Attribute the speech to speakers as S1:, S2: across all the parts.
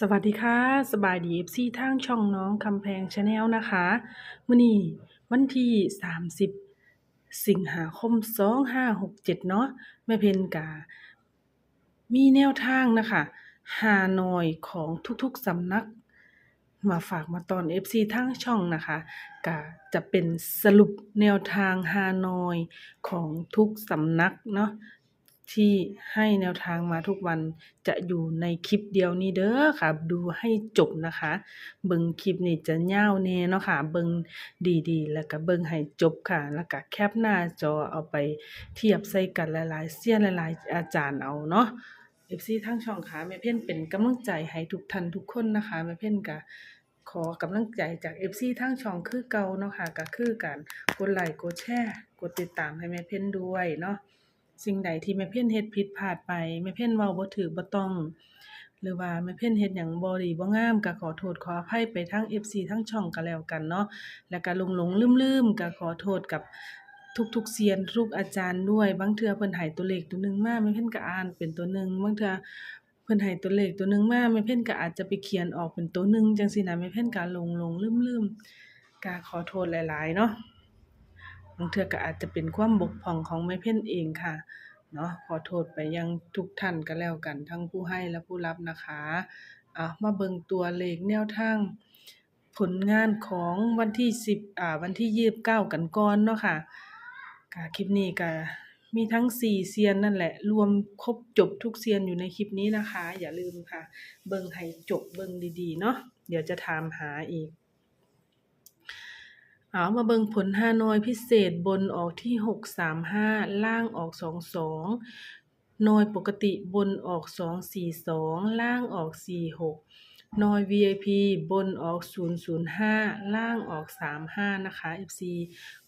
S1: สวัสดีค่ะสบายดี FC ทางช่องน้องคำแพงชาแนลนะคะมื้อนี้วันที่ 30 สิงหาคม 2567 เนาะแม่เพนกา มีแนวทางนะคะฮานอยของทุกๆสำนัก มาฝากมาตอน FC ทางช่องนะคะก็จะเป็นสรุปแนวทางฮานอยของทุกสำนักเนาะ ที่ให้แนวทางมาทุกวันจะอยู่ในคลิปเดียวนี้เด้อค่ะ ดูให้จบนะคะ เบิ่งคลิปนี่จะยาวแน่เนาะค่ะ เบิ่งดีๆ แล้วก็เบิ่งให้จบค่ะ แล้วก็แคปหน้าจอเอาไปเทียบใส่กันหลายๆเซียนหลายๆ อาจารย์เอาเนาะ FC ทางช่องค่ะแม่เพ่นเป็นกำลังใจให้ทุกท่านทุกคนนะคะแม่เพ่นก็ขอกำลังใจจาก FC ทางช่องคือเก่าเนาะค่ะก็คือการกดไลค์กดแชร์กดติดตามให้แม่เพ่นด้วยเนาะ สิ่งใดที่แม่เพ่นเฮ็ดผิดพลาดไปแม่เพ่นเว้าบ่ถูกบ่ต้อง หรือว่าแม่เพ่นเฮ็ดหยังบ่ดีบ่งามก็ขอโทษขออภัยไปทาง FC ทางช่องก็แล้วกันเนาะแล้วก็หลงๆลืมๆก็ขอโทษกับทุกๆเซียนทุกอาจารย์ด้วยบางเทื่อเพิ่นให้ตัวเลขตัวหนึงมาแม่เพ่นก็อ่านเป็นตัวหนึงบางเทื่อเพิ่นให้ตัวเลขตัวหนึงมาแม่เพ่นก็อาจจะไปเขียนออกเป็นตัวหนึงจังซี่นะแม่เพ่นก็หลงๆลืมๆก็ขอโทษหลายๆเนาะ บางเทื่อก็อาจจะเป็นความบกพร่องของแม่เพ่นเองค่ะเนาะขอโทษไปยังทุกท่านก็แล้วกัน ทั้งผู้ให้และผู้รับนะคะอะมาเบิ่งตัวเลขแนวทางผลงานของวันที่10อ่าวันที่29กันก่อนเนาะค่ะค่ะคลิปนี้ก็มีทั้ง4เซียนนั่นแหละ รวมครบจบทุกเซียนอยู่ในคลิปนี้นะคะ อย่าลืมค่ะ เบิ่งให้จบเบิ่งดีๆ เนาะเดี๋ยวจะถามหาอีก เอามาเบิ่งผลฮานอยพิเศษบนออกที่635ล่างออก22นอยปกติบนออก242ล่างออก46นอย VIP บนออก 005 ล่างออก 35 นะคะ FC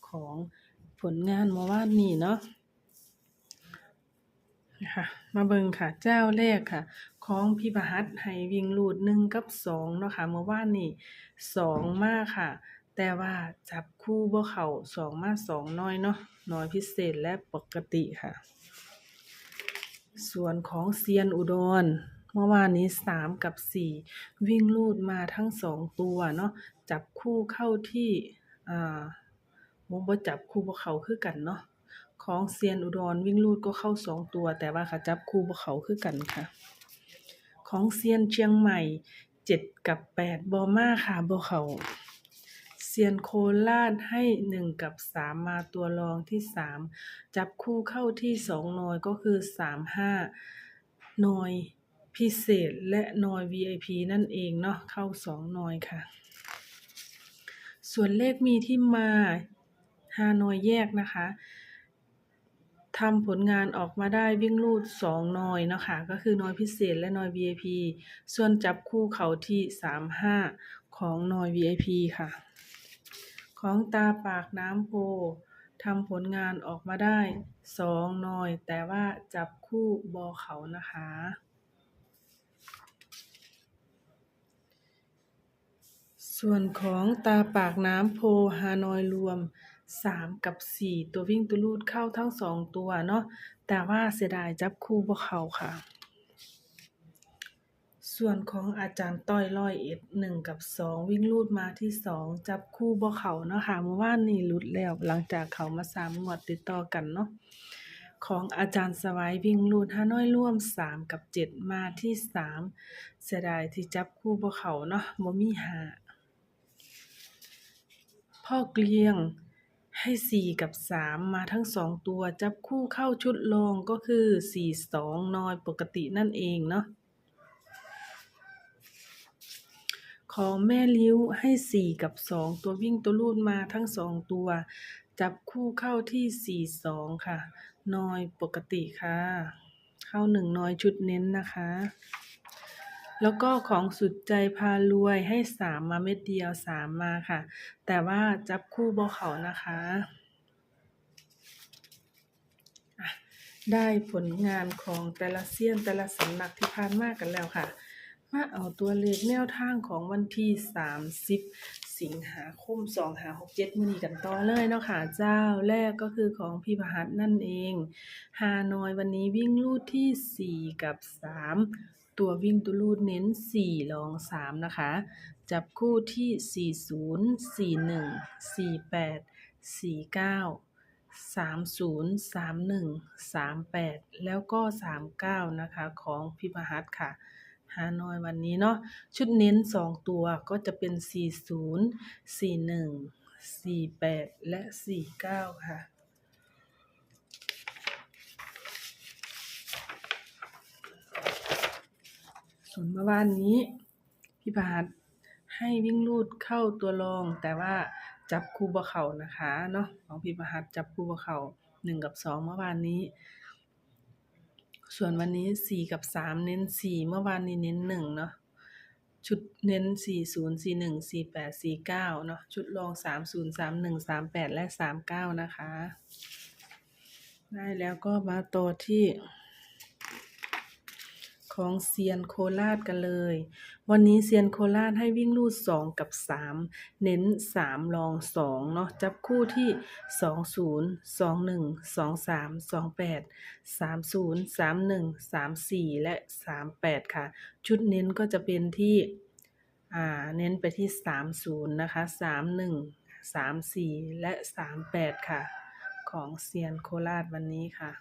S1: ของผลงานเมื่อวานนี้เนาะนะคะมาเบิ่งค่ะ เจ้าแรกค่ะ ของพี่ประหัตให้วิ่งรูด1กับ2เนาะค่ะเมื่อวานนี้2มากค่ะ แต่ว่าจับคู่บ่เข้า2มา2น้อยเนาะน้อยพิเศษและปกติค่ะ ส่วนของเซียนอุดร เมื่อวานนี้3กับ4วิ่งลูดมาทั้ง2ตัวเนาะจับคู่เข้าที่อ่าบ่บ่จับคู่บ่เข้าคือกันเนาะของเซียนอุดรวิ่งลูดก็เข้า2ตัว แต่ว่าเขาจับคู่บ่เข้าคือกันค่ะ ของเซียนเชียงใหม่7กับ8บ่มาค่ะบ่เข้า ซียนโคราชให้1กับ3มาตัวรองที่3จับคู่เข้าที่2นอยก็คือ35นอยพิเศษและนอย VIP นั่นเองเนาะเข้า2นอยค่ะ ส่วนเลขมีที่มาฮานอยแยกนะคะทำผลงานออกมาได้วิ่งลูด2นอยนะคะก็คือนอยพิเศษและนอย VIP ส่วนจับคู่เขาที่ 35 ของนอย VIP ค่ะ ของตาปากน้ำโพทำผลงานออกมาได้2นอย แต่ว่าจับคู่บอเขานะคะ ส่วนของตาปากน้ำโพฮานอยรวม 3 กับ 4 ตัววิ่งตัวลูดเข้าทั้ง 2 ตัวเนาะแต่ว่าเสียดายจับคู่บ่เขาค่ะ ส่วนของอาจารย์ต้อยร้อยเอ็ดหนึ่งกับสองวิ่งลูดมาที่สองจับคู่บ่เขาเนาะค่ะเมื่อวานนี้หลุดแล้วหลังจากเขามาสามงวดติดต่อกันเนาะของอาจารย์สวัยวิ่งลูดฮาน้อยร่วมสามกับเจ็ดมาที่สามเสียดายที่จับคู่บ่เขาเนาะบ่มีหาพ่อเกลียงให้สี่กับสามมาทั้งสองตัวจับคู่เข้าชุดรองก็คือสี่สองนอยปกตินั่นเองเนาะ ของแม่ลิ้วให้ 4 กับ 2 ตัววิ่งตัวลูดมาทั้ง 2 ตัว จับคู่เข้าที่ 4 2 ค่ะ นอยปกติค่ะ เข้า 1 นอยชุดเน้นนะคะ แล้วก็ของสุดใจพารวยให้ 3 มาเม็ดเดียว 3 มาค่ะ แต่ว่าจับคู่บ่เขานะคะะได้ผลงานของแต่ละเซียนแต่ละสำนักที่ผ่านมากกันแล้วค่ะ มาเอาตัวเลขแนวทางของวันที่ 30 สิงหาคม2567มื้อนี้กันต่อเลยเนาะค่ะ เจ้าแรกก็คือของพี่พหัสนั่นเอง ฮานอยวันนี้วิ่งลูดที่ 4 กับ 3 ตัววิ่งตัวรูดเน้นสี่รองสามนะคะ จับคู่ที่สี่ศูนย์สี่หนึ่งสี่แปดสี่เก้าสามศูนย์สามหนึ่งสามแปดแล้วก็สามเก้านะคะ ของพิพหัสค่ะ ฮานอยวันนี้เนาะชุดเน้นสองตัวก็จะเป็นสี่ศูนย์สี่หนึ่งสี่แปดและสี่เก้าค่ะ ส่วนเมื่อวานนี้ พี่บาทให้วิ่งลูดเข้าตัวรอง แต่ว่าจับคู่บ่เข้านะคะเนาะของพี่ประหัสจับคู่บ่เข้าหนึ่งกับสองเมื่อวานนี้ ส่วนวันนี้สี่กับสามเน้นสี่เมื่อวานนี้เน้นหนึ่งเนาะชุดเน้นสี่ศูนย์สี่หนึ่งสี่แปดสี่เก้าเนาะชุดรองสามศูนย์สามหนึ่งสามแปดและสามเก้านะคะ ได้แล้วก็มาตัวที่ ของเซียนโคราชกันเลย วันนี้เซียนโคราชให้วิ่งลูดสองกับสามเน้นสามรองสองเนาะจับคู่ที่สองศูนย์สองหนึ่งสองสามสองแปดสามศูนย์สามหนึ่งสามสี่และสามแปดค่ะ ชุดเน้นก็จะเป็นที่อ่าเน้นไปที่สามศูนย์นะคะสามหนึ่งสามสี่และสามแปดค่ะ ของเซียนโคราชวันนี้ค่ะ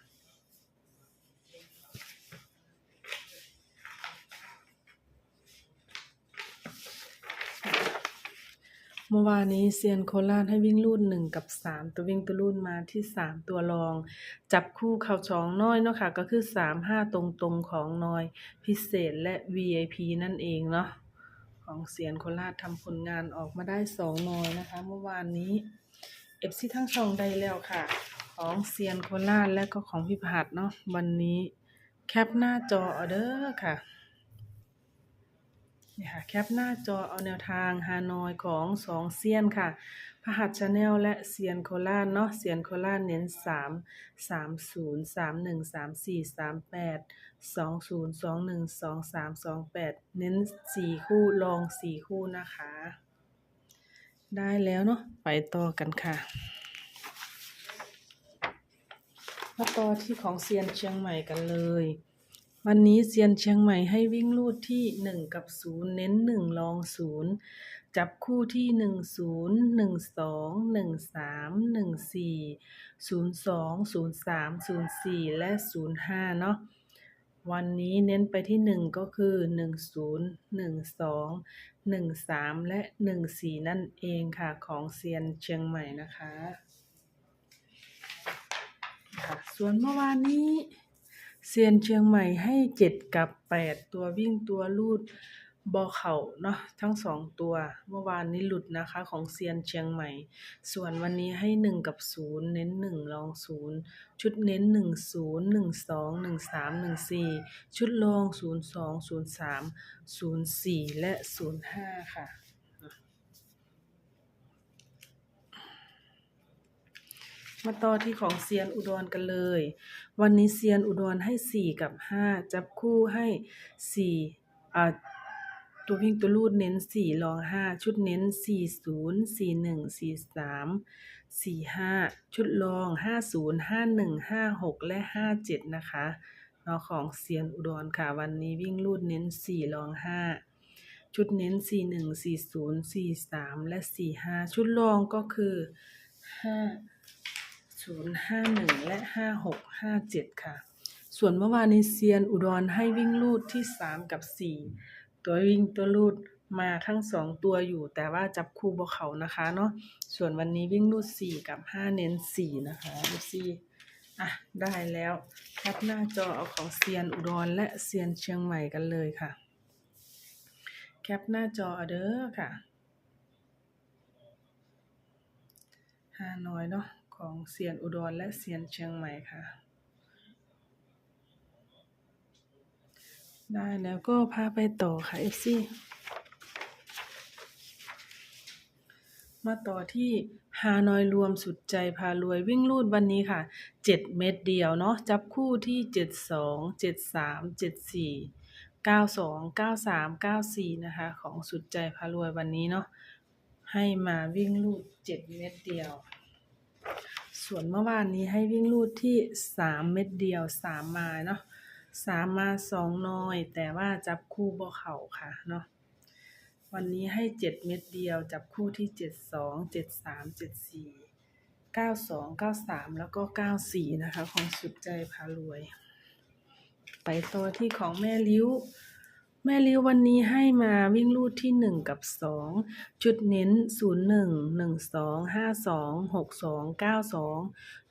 S1: เมื่อวานนี้เซียนโคราชให้วิ่งลูดหนึ่งกับสามตัววิ่งตัวลูดมาที่สามตัวรอง จับคู่เข่าสองน้อยเนาะค่ะก็คือสามห้าตรงตรงของน้อยพิเศษและ VIP นั่นเองเนาะของเซียนโคราชทำผลงานออกมาได้สองน้อยนะคะ เมื่อวานนี้เอฟซีทั้งช่องได้แล้วค่ะ ของเซียนโคราชและก็ของพี่ผัดเนาะวันนี้แคปหน้าจอเอเด้อค่ะ นี่ค่ะแคปหน้าจอเอาแนวทางฮานอยของสองเซียนค่ะพหัสชาแนลและเซียนโคราชเนาะเซียนโคราชเน้นสามสามศูนย์สามหนึ่งสามสี่สามแปดสองศูนย์สองหนึ่งสองสามสองแปดเน้นสี่คู่ลองสี่คู่นะคะ ได้แล้วเนาะไปต่อกันค่ะมาต่อที่ของเซียนเชียงใหม่กันเลย วันนี้เซียนเชียงใหม่ให้วิ่งลูดที่หนึ่งกับศูนย์เน้นหนึ่งรองศูนย์จับคู่ที่หนึ่งศูนย์หนึ่งสองหนึ่งสามหนึ่งสี่ศูนย์สองศูนย์สามศูนย์สี่และศูนย์ห้าเนาะวันนี้เน้นไปที่หนึ่งก็คือหนึ่งศูนย์หนึ่งสองหนึ่งสามและหนึ่งสี่นั่นเองค่ะของเซียนเชียงใหม่นะคะค่ะส่วนเมื่อวานนี้ เซียนเชียงใหม่ให้เจ็ดกับแปดตัววิ่งตัวลูดบอเข่าเนาะทั้งสองตัว เมื่อวานนี้หลุดนะคะของเซียนเชียงใหม่ ส่วนวันนี้ให้หนึ่งกับศูนย์เน้นหนึ่งรองศูนย์ชุดเน้นหนึ่งศูนย์หนึ่งสองหนึ่งสามหนึ่งสี่ชุดรองศูนย์สองศูนย์สามศูนย์สี่และศูนย์ห้าค่ะมาต่อที่ของเซียนอุดรกันเลย วันนี้เซียนอุดรให้สี่กับห้าจับคู่ให้สี่ตัววิ่งตัวลูดเน้นสี่รองห้าชุดเน้นสี่ศูนย์สี่หนึ่งสี่สามสี่ห้าชุดรองห้าศูนย์ห้าหนึ่งห้าหกและห้าเจ็ดนะคะเนาะของเซียนอุดรค่ะ วันนี้วิ่งลูดเน้นสี่รองห้าชุดเน้น 4 1 4 0 4 3 และ 4 5 ชุดรองก็คือ 5 0 5 1และ5 6 5 7ค่ะ ส่วนเมื่อวานนี้เซียนอุดรให้วิ่งลูดที่3กับ4ตัววิ่งตัวลูดมาทั้ง2ตัวอยู่ แต่ว่าจับคู่บ่เขานะคะเนาะส่วนวันนี้วิ่งลูด4กับ5เน้น4นะคะดูสิอะได้แล้วแคปหน้าจอเอาของเซียนอุดรและเซียนเชียงใหม่กันเลยค่ะ แคปหน้าจอเอาเด้อค่ะฮานอยเนาะ ของเซียนอุดรและเซียนเชียงใหม่ค่ะ ได้แล้วก็พาไปต่อค่ะ FC มาต่อที่ฮานอยรวมสุดใจพารวยวิ่งลูดวันนี้ค่ะ 7 เม็ดเดียวเนาะจับคู่ที่ 72 73 74 92 93 94 นะคะ ของสุดใจพารวยวันนี้เนาะให้มาวิ่งลูด 7 เม็ดเดียว ส่วนเมื่อวานนี้ให้วิ่งลูดที่3เม็ดเดียว3มมาเนาะสามมาสองน้อย แต่ว่าจับคู่บ่เข้าค่ะเนาะวันนี้ให้เจ็ดเม็ดเดียวจับคู่ที่เจ็ดสองเจ็ดสามเจ็ดสี่เก้าสองเก้าสามแล้วก็เก้าสี่นะคะ ของสุดใจพารวย ไปตัวที่ของแม่ลิ้ว แม่ลิววันนี้ให้มาวิ่งลูดที่หนึ่งกับสองชุดเน้นศูนย์หนึ่งหนึ่งสองห้าสองหกสองเก้าสอง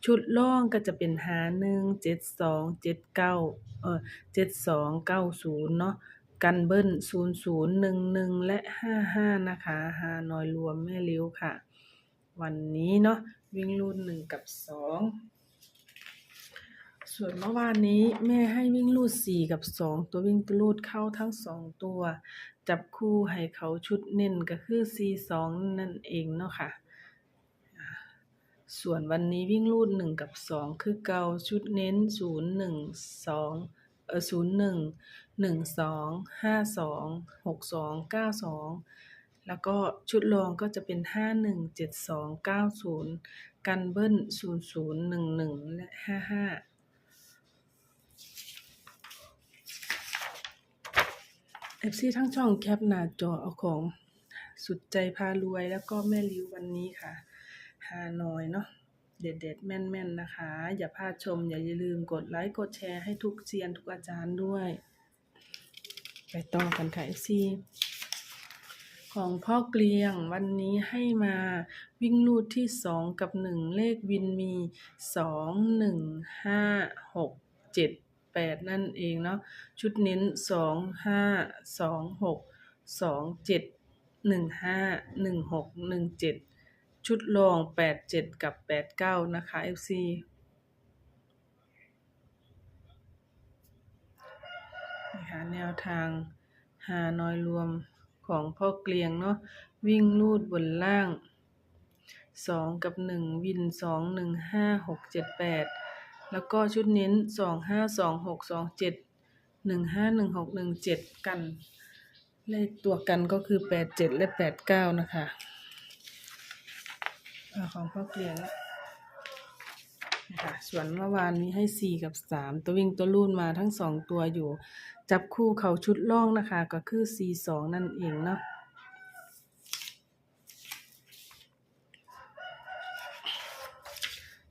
S1: ชุดล่องก็จะเป็นหาหนึ่งเจ็ดสองเจ็ดเก้าเออเจ็ดสองเก้าศูนย์เนาะกันเบิ้ลศูนย์ศูนย์หนึ่งหนึ่งและห้าห้านะคะหาน้อยรวมแม่ลิ้วค่ะ วันนี้เนาะวิ่งลูดหนึ่งกับสอง ส่วนเมื่อวานนี้แม่ให้วิ่งลูดสี่กับสองตัววิ่งลูดเข้าทั้งสองตัว จับคู่ให้เขาชุดเน้นก็คือสี่สองนั่นเองเนาะค่ะ ส่วนวันนี้วิ่งลูดหนึ่งกับสองคือเกาชุดเน้นศูนย์หนึ่งสองเออศูนย์หนึ่งหนึ่งสองห้าสองหกสองเก้าสองแล้วก็ชุดรองก็จะเป็นห้าหนึ่งเจ็ดสองเก้าศูนเบิ้ลศูนย์ศูนย์หนึ่งหนึ่งและห้าห้า เอฟซีทั้งช่องแคปหน้าจอเอาของสุดใจพารวยแล้วก็แม่ริ้ววันนี้ค่ะฮานอยเนาะเด็ดๆแม่นๆนะคะ อย่าพลาดชม อย่าลืมกดไลค์กดแชร์ให้ทุกเซียนทุกอาจารย์ด้วย ไปต่อกันค่ะเอฟซีของพ่อเกลียงวันนี้ให้มาวิ่งลูดที่สองกับหนึ่งเลขวินมีสองหนึ่งห้าหกเจ็ด งห้าหกเจ็ดแปดนั่นเองเนาะชุดเน้นสองห้าสองหกสองเจ็ดหนึ่งห้าหนึ่งหกหนึ่งเจ็ดชุดรองแปดเจ็ดกับแปดเก้านะคะ FC นะคะแนวทางหาน้อยรวมของพ่อเกลียงเนาะวิ่งลูดบนล่างสองกับหนึ่งวินสองหนึ่งห้าหกเจ็ด แล้วก็ชุดเน้นสองห้าสองหกสองเจ็ดหนึ่งห้าหนึ่งหกหนึ่งเจ็ดกัน เลขตัวกันก็คือแปดเจ็ดและแปดเก้านะคะอของพ่อเกลียงนะคะส่วนเมื่อวานนี้ให้สี่กับสามตัววิ่งตัวลูนมาทั้งสองตัวอยู่ จับคู่เขาชุดล่องนะคะ ก็คือสี่สองนั่นเองเนาะ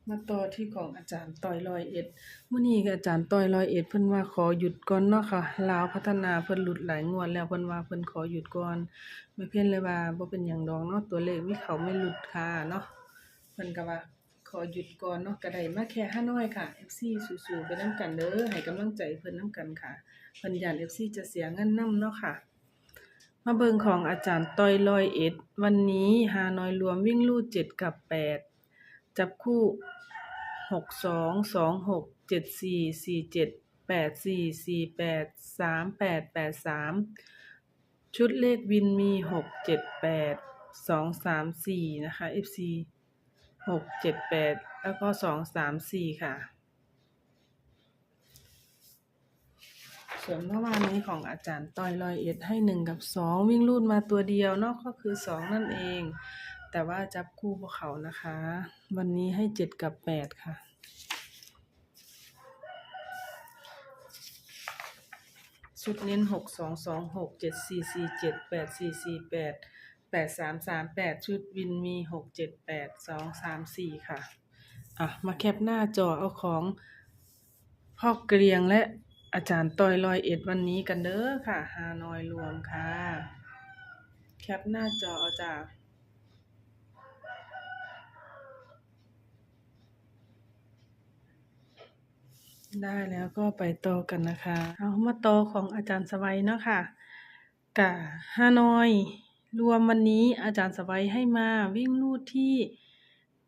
S1: มาต่อที่ของอาจารย์ต้อยร้อยเอ็ดมื้อนี้ก็อาจารย์ต้อยร้อยเอ็ดเพิ่นว่าขอหยุดก่อนเนาะค่ะลาวพัฒนาเพิ่นหลุดหลายงวดแล้วเพิ่นว่าเพิ่นขอหยุดก่อนแม่เพี้ยนเลยว่าบ่เป็นหยังดอกเนาะตัวเลขมีเขาไม่หลุดค่ะเนาะเพิ่นก็ว่าขอหยุดก่อนเนาะก็ไดมาแค่ห้าน้อยค่ะ FC สู้ๆไปนํกันเด้อให้กำลังใจเพิ่นนํกันค่ะเพิ่นย้าน FC จะเสียเงินนํเนาะค่ะมาเบิงของอาจารย์ต้อยร้อยเอ็ด วันนี้ฮานอยรวมวิ่งลู่เจ็ดกับแปด จับคู่หกสองสองหกเจ็ดสี่สี่เจ็ดแปดสี่สี่แปดสามแปดแปดสามชุดเลขวินมีหกเจ็ดแปดสองสามสี่นะคะ FC หกเจ็ดแปดแล้วก็สองสามสี่ค่ะ ส่วนเมื่อวานนี้ของอาจารย์ต้อยร้อยเอ็ดให้หนึ่งกับสองวิ่งลูดมาตัวเดียวนาะก็คือสองนั่นเอง แต่ว่าจับคู่พวกเขานะคะ วันนี้ให้เจ็ดกับแปดค่ะ ชุดเน้นหกสองสองหกเจ็ดสี่สี่เจ็ดแปดสี่สี่แปดแปดสามสามแปดชุดวินมีหกเจ็ดแปดสองสามสี่ค่ะ อะ มาแคปหน้าจอเอาของพ่อเกรียงและอาจารย์ต้อยลอยเอ็ดวันนี้กันเด้อค่ะ ฮานอยรวมค่ะ แคปหน้าจอเอาจ้า ได้แล้วก็ไปต่อกันนะคะ เอามาต่อของอาจารย์สวัยเนาะค่ะกะฮานอย รวมวันนี้อาจารย์สวัยให้มาวิ่งลูดที่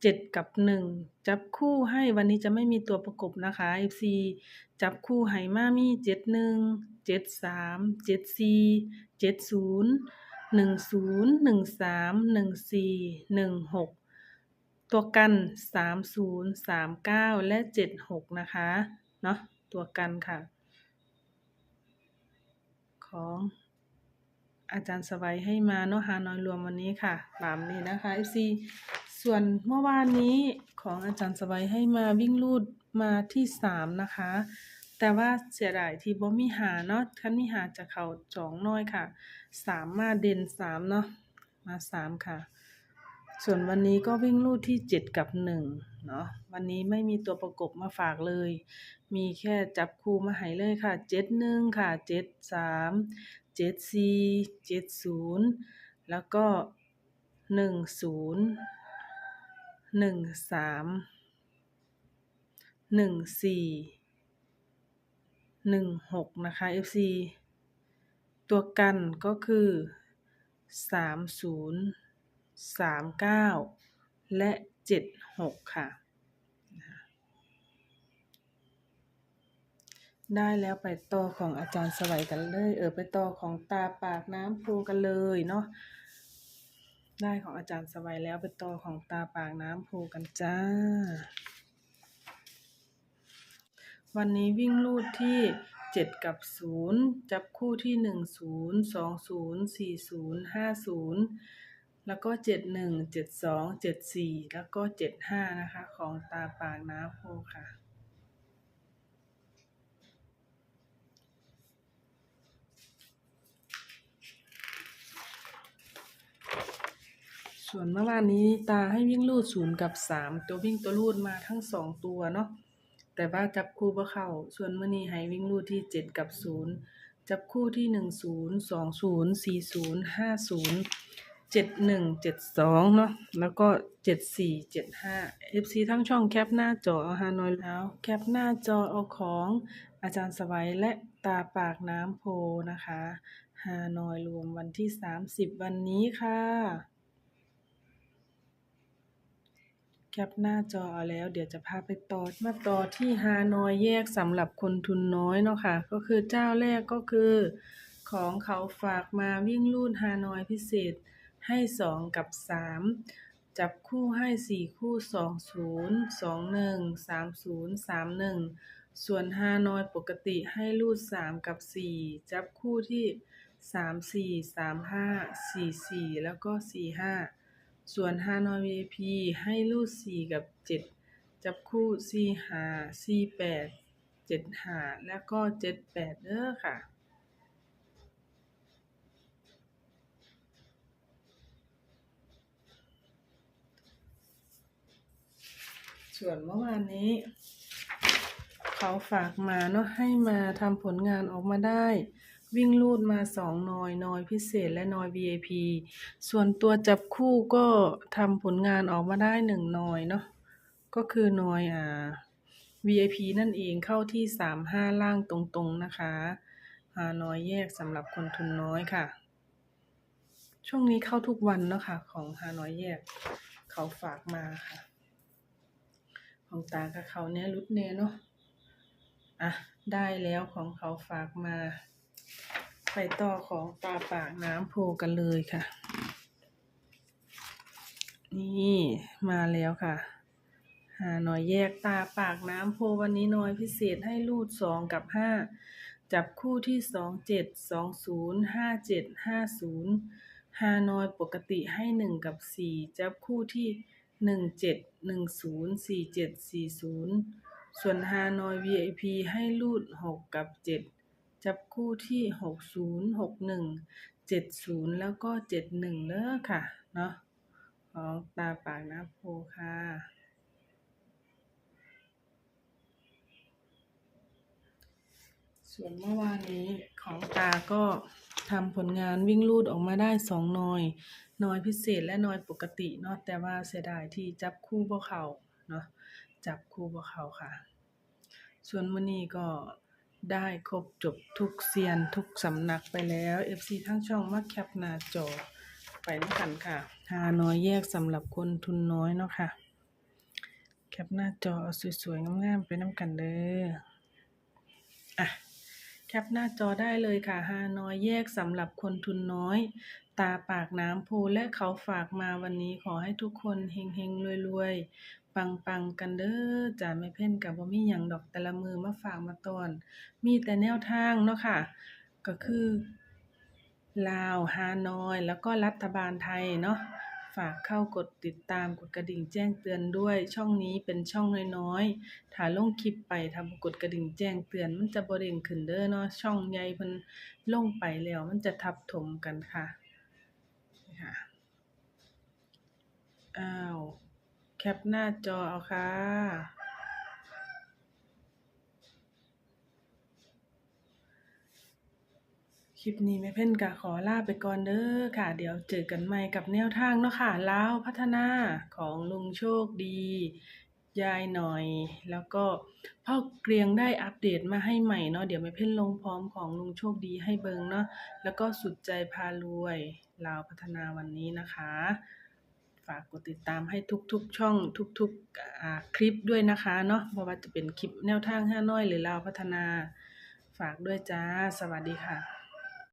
S1: เจ็ดกับหนึ่งจับคู่ให้วันนี้จะไม่มีตัวประกบนะคะ FC จับคู่ให้มามีเจ็ดหนึ่งเจ็ดสามเจ็ดสี่เจ็ดศูนย์หนึ่งศูนย์หนึ่งสามหนึ่งสี่หนึ่งหกตัวกันสามศูนย์สามเก้าและเจ็ดหกนะคะ เนาะตัวกันค่ะ ของอาจารย์สวัยให้มาเนาะฮานอยรวมวันนี้ค่ะตามนี้นะคะ FC ส่วนเมื่อวานนี้ของอาจารย์สวัยให้มาวิ่งลูดมาที่สามนะคะ แต่ว่าเสียดายที่บ่มีหาเนาะคันมีหาจะเข้าสองน่วยค่ะสามมาเด่นสามเนาะมาสามค่ะ ส่วนวันนี้ก็วิ่งลูดที่เจ็ดกับหนึ่งเนาะวันนี้ไม่มีตัวประกบมาฝากเลย มีแค่จับคู่มาให้เลยค่ะ เจ็ดหนึ่งค่ะ เจ็ดสาม เจ็ดสี่ เจ็ดศูนย์ แล้วก็หนึ่งศูนย์ หนึ่งสาม หนึ่งสี่ หนึ่งหกนะคะ FC ตัวกันก็คือสามศูนย์สามเก้าและเจ็ดหกค่ะ ได้แล้วไปต่อของอาจารย์สวัยกันเลย เออไปต่อของตาปากน้ำโพกันเลยเนาะได้ของอาจารย์สวัยแล้วไปต่อของตาปากน้ำโพกันจ้า วันนี้วิ่งลูดที่เจ็ดกับศูนย์จับคู่ที่หนึ่งศูนย์สองศูนย์สี่ศูนย์ห้าศูนย์แล้วก็เจ็ดหนึ่งเจ็ดสองเจ็ดสี่แล้วก็เจ็ดห้านะคะ ของตาปากน้ำโพค่ะ ส่วนเมื่อวานนี้ตาให้วิ่งลูดศูนย์กับสามตัววิ่งตัวลูดมาทั้งสองตัวเนาะแต่ว่าจับคู่บ่เข้า ส่วนเมื่อนี้ให้วิ่งลูดที่เจ็ดกับศูนย์จับคู่ที่หนึ่งศูนย์สองศูนย์สี่ศูนย์ห้าศูนย์เจ็ดหนึ่งเจ็ดสองเนาะแล้วก็เจ็ดสี่เจ็ดห้า FC ทั้งช่องแคปหน้าจอเอาฮานอยแล้ว แคปหน้าจอเอาของอาจารย์สวัยและตาปากน้ำโพนะคะฮานอยรวมวันที่สามสิบวันนี้ค่ะ แคปหน้าจอเอาแล้วเดี๋ยวจะพาไปต่อมาต่อที่ฮานอยแยกสำหรับคนทุนน้อยเนาะค่ะ ก็คือเจ้าแรกก็คือ ของเขาฝากมาวิ่งลูดฮานอยพิเศษให้สองกับสามจับคู่ให้สี่คู่สองศูนย์สองหนึ่งสามศูนย์สามหนึ่งส่วนฮานอยปกติให้ลูดสามกับสี่จับคู่ที่สามสี่สามห้าสี่สี่แล้วก็สี่ห้า ส่วนฮานอย VIP ให้รูดสี่กับเจ็ดจับคู่สี่หาสี่แปดเจ็ดหาแล้วก็เจ็ดแปดเด้อค่ะส่วนเมื่อวานนี้ เขาฝากมาเนาะให้มาทำผลงานออกมาได้ วิ่งลูดมาสองนอยนอยพิเศษและนอย VIP ส่วนตัวจับคู่ก็ทำผลงานออกมาได้หนึ่งนอยเนาะก็คือนอยอ่า VIP นั่นเองเข้าที่สามห้าล่างตรงๆนะคะหานอยแยกสำหรับคนทุนน้อยค่ะ ช่วงนี้เข้าทุกวันเนาะค่ะของฮานอยแยกเขาฝากมาค่ะ ของตากับเขาเนี่ยรุดเนเนาะอะได้แล้วของเขาฝากมา ไปต่อของตาปากน้ำโพกันเลยค่ะ นี่มาแล้วค่ะหาหน่อยแยกตาปากน้ำโพวันนี้น่อยพิเศษให้รูดสองกับห้าจับคู่ที่สองเจ็ดสองศูนย์ห้าเจ็ดห้าศูนย์ฮานอยปกติให้หนึ่งกับสี่จับคู่ที่หนึ่งเจ็ดหนึ่งศูนย์สี่เจ็ดสี่ศูนย์ส่วนฮานอย VIP ให้รูดหกกับเจ็ด จับคู่ที่หกศูนย์หกหนึ่งเจ็ดศูนย์แล้วก็เจ็ดหนึ่งเด้อค่ะ เนาะของตาปากน้ำโพค่ะ ส่วนเมื่อวานนี้ของตาก็ทำผลงานวิ่งลูดออกมาได้สองนอย นอยพิเศษและนอยปกติเนาะแต่ว่าเสียดายที่จับคู่บ่เขาเนาะจับคู่บ่เขาค่ะ ส่วนมื้อนี้ก็ ได้ครบจบทุกเซียนทุกสำนักไปแล้ว FC ทั้งช่องมาแคปหน้าจอไปด้วยกันค่ะหาน้อยแยกสำหรับคนทุนน้อยเนาะค่ะ แคปหน้าจอเอาสวยๆงามๆไปน้ำกันเด้ออะแคปหน้าจอได้เลยค่ะฮานอยแยกสำหรับคนทุนน้อย ตาปากน้ำโพและเขาฝากมาวันนี้ขอให้ทุกคนเฮงเฮงรวยรวยๆ ปังปังกันเด้อจ่าไม่เพ่นกับบ่มีหยังดอกแต่ละมือมาฝากมาตอน มีแต่แนวทางเนาะค่ะ ก็คือ ลาวฮานอย แล้วก็รัฐบาลไทยเนาะฝากเข้ากดติดตามกดกระดิ่งแจ้งเตือนด้วยช่องนี้เป็นช่องน้อยๆถ้าลงคลิปไปถ้าบ่กดกระดิ่งแจ้งเตือนมันจะบ่เด้งขึ้นเด้อเนาะช่องใหญ่เพิ่นลงไปแล้วมันจะทับถมกันค่ะค่ะอ้าว แคปหน้าจอเอาค่ะ คลิปนี้แม่เพ็ญก็ขอลาไปก่อนเด้อค่ะ เดี๋ยวเจอกันใหม่กับแนวทางเนาะค่ะลาวพัฒนาของลุงโชคดี ยายหน่อย แล้วก็พ่อเกรียงได้อัปเดตมาให้ใหม่เนาะเดี๋ยวแม่เพ็ญลงพร้อมของลุงโชคดีให้เบิงเนาะแล้วก็สุดใจพารวยลาวพัฒนาวันนี้นะคะ ฝากกดติดตามให้ทุกๆ ช่องทุกๆคลิปด้วยนะคะเนาะเพราะว่าจะเป็นคลิปแนวทางห้าน้อยหรือลาวพัฒนา ฝากด้วยจ้า สวัสดีค่ะ